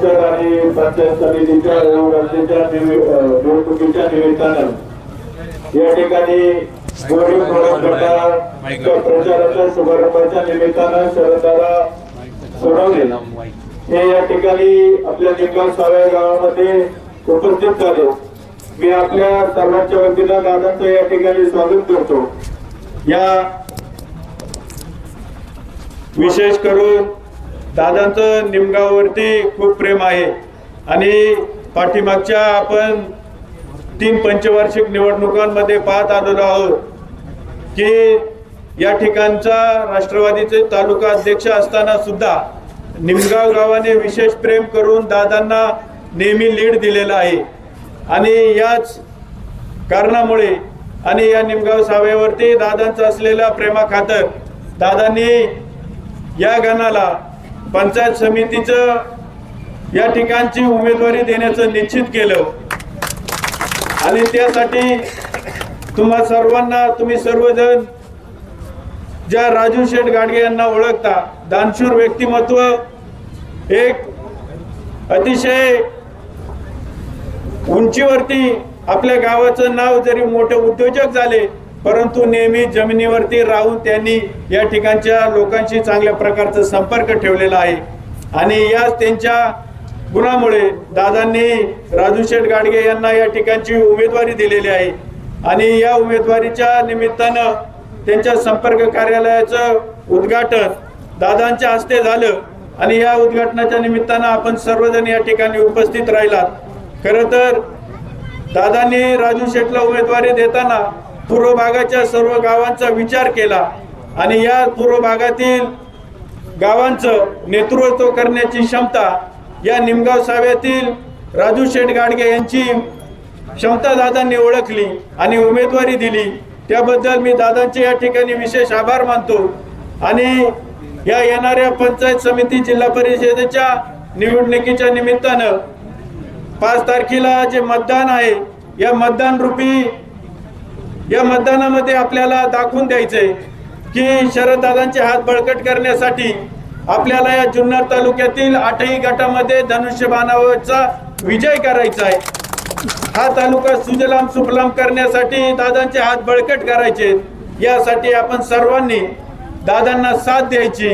परिषद आणि पंचायत समितीच्या रहिवासीच्या निवडणुकीच्या निमित्तानं या ठिकाणी गोडी प्रमुख गटाच्या प्रचाराच्या शुभारंभाच्या निमित्तानं शरदारा सोडवले. हे या ठिकाणी आपल्या निकाल साव्या गावामध्ये उपस्थित झाले. मी आपल्या सर्वांच्या वतीनं दादांचं या ठिकाणी स्वागत करतो. या विशेष करून दादांचं निमगाववरती खूप प्रेम आहे. आणि पाठीमागच्या आपण तीन पंचवार्षिक निवडणुकांमध्ये पाहत आलेलो आहोत की या ठिकाणचा राष्ट्रवादीचे तालुका अध्यक्ष असताना सुद्धा निमगाव गावाने विशेष प्रेम करून दादांना नेहमी लीड दिलेला आहे. आणि याच कारणामुळे आणि या निमगाव सावेवरती दादांचं असलेल्या प्रेमाखातर दादांनी या गणाला पंचायत समितीचं या ठिकाणची उमेदवारी देण्याचं निश्चित केलं. आणि त्यासाठी तुम्हा सर्वांना तुम्ही सर्वजण ज्या राजू शेठ गाडगे यांना ओळखता दानशूर व्यक्तिमत्व एक अतिशय उंचीवरती आपल्या गावाचं नाव जरी मोठे उद्योजक झाले परंतु नेहमी जमिनीवरती राहून त्यांनी या ठिकाणच्या लोकांशी चांगल्या प्रकारचा संपर्क ठेवलेला आहे. आणि याच त्यांच्या गुणामुळे दादांनी राजू शेठ गाडगे यांना या ठिकाणची उमेदवारी दिलेली आहे. आणि या उमेदवारीच्या निमित्तानं त्यांच्या संपर्क कार्यालयाचं उद्घाटन दादांच्या हस्ते झालं. आणि या उद्घाटनाच्या निमित्तानं आपण सर्वजण या ठिकाणी उपस्थित राहिलात. खरं तर दादांनी राजू शेठला उमेदवारी देताना पूर्व भागाच्या सर्व गावांचा विचार केला आणि या पूर्व भागातील गावांचं नेतृत्व करण्याची क्षमता या निमगाव साव्यातील राजू शेठ गाडगे यांची क्षमता दादांनी ओळखली आणि उमेदवारी दिली. त्याबद्दल मी दादांचे या ठिकाणी विशेष आभार मानतो. आणि या येणाऱ्या पंचायत समिती जिल्हा परिषदेच्या निवडणुकीच्या निमित्तानं पाच तारखेला जे मतदान आहे या मतदान रूपी या मतदानामध्ये आपल्याला दाखवून द्यायचंय की शरददादांचे हात बळकट करण्यासाठी आपल्याला या जुन्नर तालुक्यातील आठही गटामध्ये धनुष्यबाणावरचा विजय करायचा आहे. हा तालुका सुजलाम सुफलाम करण्यासाठी दादांचे हात बळकट करायचे यासाठी आपण सर्वांनी दादांना साथ द्यायची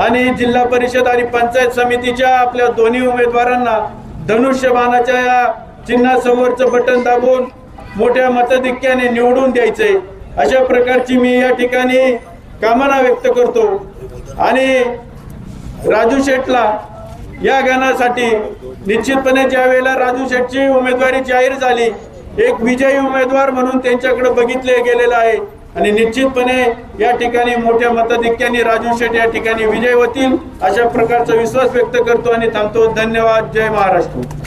आणि जिल्हा परिषद आणि पंचायत समितीच्या आपल्या दोन्ही उमेदवारांना धनुष्यबाणाच्या या चिन्हासमोरचं बटन दाबून मोठ्या मतधिक्याने निवडून द्यायचे. अशा प्रकारची मी या ठिकाणी कामना व्यक्त करतो. आणि राजू शेटला या गाण्यासाठी निश्चितपणे ज्या वेळेला राजू शेटची उमेदवारी जाहीर झाली एक विजयी उमेदवार म्हणून त्यांच्याकडे बघितले गेलेलं आहे. आणि निश्चितपणे या ठिकाणी मोठ्या मताधिक्याने राजू शेट या ठिकाणी विजय होतील अशा प्रकारचा विश्वास व्यक्त करतो आणि थांबतो. धन्यवाद. जय महाराष्ट्र.